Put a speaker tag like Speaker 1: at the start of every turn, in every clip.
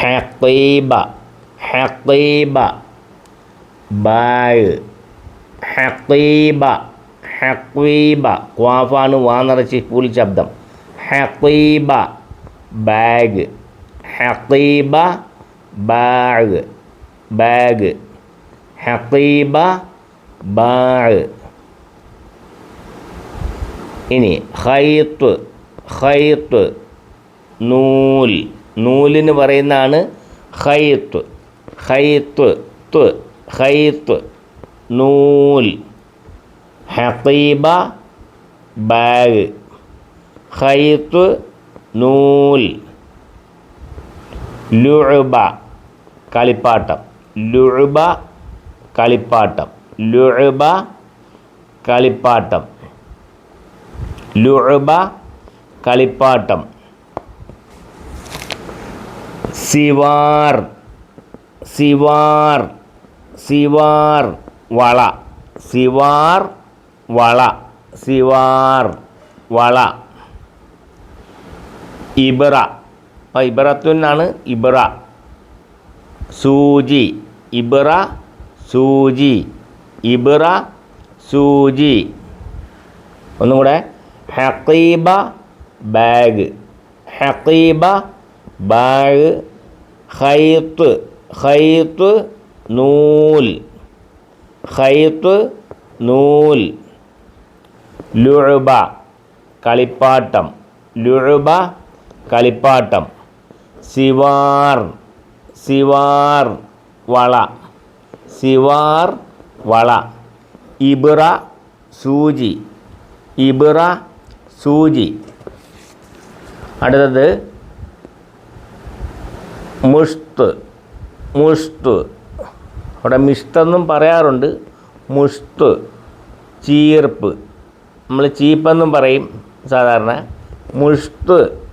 Speaker 1: ഹീബ ഹീബ ബാഗ് ഹീബ ഹീബ ക്വാഫാണ് വാ നിറച്ച് ഫുൾ ശബ്ദം. ഹീബ ബാഗ്. ഹീബ ബാഗ് ബാഗ്. ഹീബ ബാഗ് ഇനി ഹൈത്ത് ഹൈത്ത് നൂൽ. നൂലിന് പറയുന്നതാണ് ഹൈത്ത് ഹൈത്ത് ത് ഹൈത്ത്. നൂൽ. ഹീബ ബാഗ്. ഹൈത്ത് നൂൽ. ലുഴുബ കളിപ്പാട്ടം. ലുഴുബ കളിപ്പാട്ടം. ലുഴുബ കളിപ്പാട്ടം. ലുഴുബ കളിപ്പാട്ടം. സിവാർ സിവാർ സിവാർ വള സിവാർ വള സിവാർ വള. ഇബ്ര അപ്പോൾ ഇബ്രത്തുനാണ് ഇബറ. സൂചി. ഇബറ സൂചി. ഇബറ സൂചി. ഒന്നും കൂടെ ഹക്കീബ ബാഗ്. ഹക്കീബ ബാഗ്. ഹൈത്ത് ഹൈത്ത് നൂൽ ഹൈത്ത് നൂൽ. ലുഴുബ കളിപ്പാട്ടം ലുഴുബ കളിപ്പാട്ടം. സിവാർ സിവാർ വള സിവാർ വള. ഇബിറ സൂചി ഇബിറ സൂചി. അടുത്തത് മുഷ്ത് മുഷ്ത് അവിടെ മിഷ്തെന്നും പറയാറുണ്ട്. മുഷ്ത് ചീർപ്പ്. നമ്മൾ ചീപ്പെന്നും പറയും സാധാരണ. മുഷ്ത്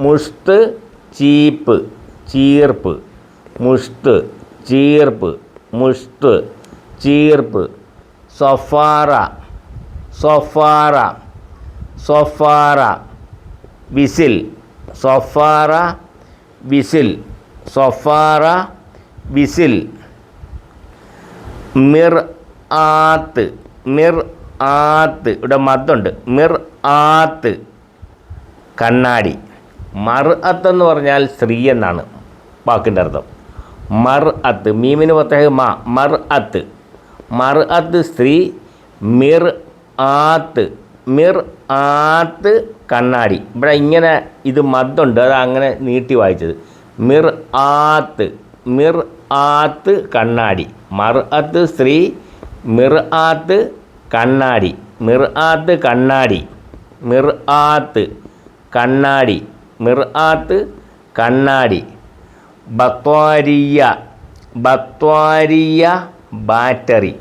Speaker 1: മുഷ്ത് ചീപ്പ് ചീർപ്പ്. മുഷ്ത് ചീർപ്പ്. മുഷ്ത് ചീർപ്പ്. സൊഫാറ സൊഫാറ സൊഫാറ. വിസിൽ സൊഫാറ വിസിൽ. സൊഫാറ വിസിൽ. മിർ ആത്ത്. മിർ ആത്ത്. ഇവിടെ മദ്ദുണ്ട് മിർ ആത്ത്. കണ്ണാടി. മർ അത്ത് എന്ന് പറഞ്ഞാൽ സ്ത്രീ എന്നാണ് വാക്കിന്റെ അർത്ഥം. മർ അത്ത്. മീമിന് പ്രത്യേക മാ. മർ അത്ത്. മർ അത്ത് സ്ത്രീ. മിർ ആത്ത്. മിർ ആത്ത് കണ്ണാടി. ഇവിടെ ഇങ്ങനെ ഇത് മദ്ദുണ്ട് അത് അങ്ങനെ നീട്ടി വായിച്ചത്. മിർ ആത്ത്. മിർ ആത്ത് കണ്ണാടി. മർ അത്ത് സ്ത്രീ മിർ ആത്ത് കണ്ണാടി. മിർ ആത്ത് കണ്ണാടി. മിർ ആത്ത് കണ്ണാടി. മിർ ആത്ത് കണ്ണാടി. ബത്വാരിയ. ബത്വാരിയ ബാറ്ററി.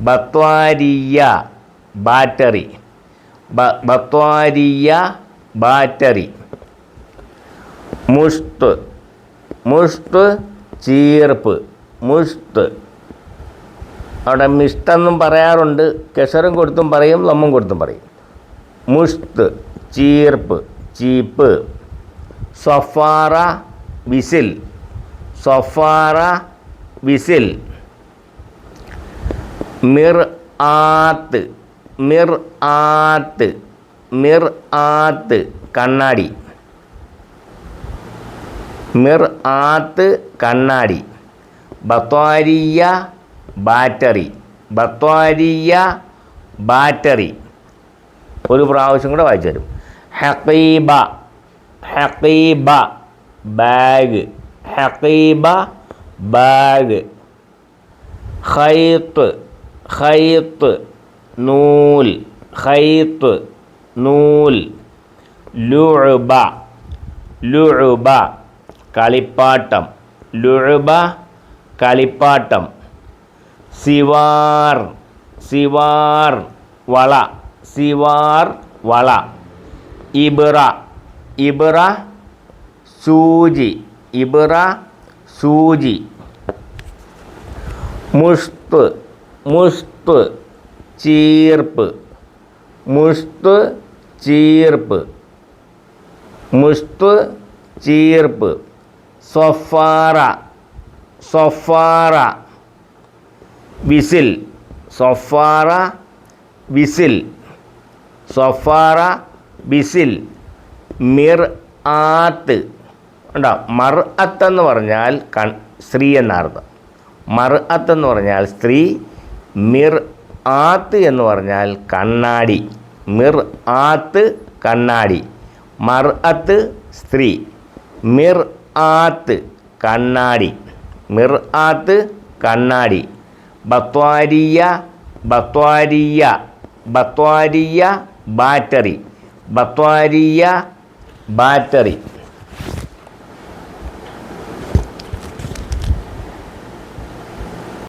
Speaker 1: ബത്വാരിയ ബാറ്ററി. ബത്വാരിയ ബാറ്ററി. മുഷ്ത് മുഷ്ത് ചീർപ്പ്. മുഷ്ത് അവിടെ മിഷ്ടെന്നും പറയാറുണ്ട്. കെസറും കൊടുത്തും പറയും ലമ്മും കൊടുത്തും പറയും. മുഷ്ത് ചീർപ്പ് ചീപ്പ്. സൊഫാറ വിസിൽ. സൊഫാറ വിസിൽ. മിർ ആത്ത്. മിർ ആത്ത്. മിർ ആത്ത്. കണ്ണാടി. മിർ ആത്ത് കണ്ണാടി. ബത്വാരിയ ബാറ്ററി. ബത്വാരിയ ബാറ്ററി. ഒരു പ്രാവശ്യം കൂടെ വായിച്ചു തരും. ഹക്കീബ ഹക്കീബ ബാഗ്. ഹക്കീബ ബാഗ്. ഹൈത്ത് ഹൈത്ത് നൂൽ. ഹൈത്ത് നൂൽ. ലുഅബ ലുഅബ. കളിപ്പാട്ടം. ലുഴുബ കളിപ്പാട്ടം. സിവാർ സിവാർ വള സിവാർ വള. ഇബിറ ഇബിറ സൂചി ഇബിറ സൂചി. മുഷ്ത് മുഷ്ത് ചീർപ്പ്. മുഷ്ത് ചീർപ്പ്. മുഷ്ത് ചീർപ്പ്. സൊഫാറ സൊഫാറ വിസിൽ. സൊഫാറ വിസിൽ. സൊഫാറ വിസിൽ. മിർ ആത്ത്. ഉണ്ടോ മർ എന്ന് പറഞ്ഞാൽ കൺ സ്ത്രീ എന്നർത്ഥം. മർ എന്ന് പറഞ്ഞാൽ സ്ത്രീ മിർ ആത്ത് എന്ന് പറഞ്ഞാൽ കണ്ണാടി. മിർ ആത്ത് കണ്ണാടി. മർ അത്ത് സ്ത്രീ. മിർ ആത്ത് കണ്ണാടി. മിർ ആത്ത് കണ്ണാടി. ബത്വാരിയ ബത്വാരിയ ബത്വാരിയ ബാറ്ററി. ബത്വാരിയ ബാറ്ററി.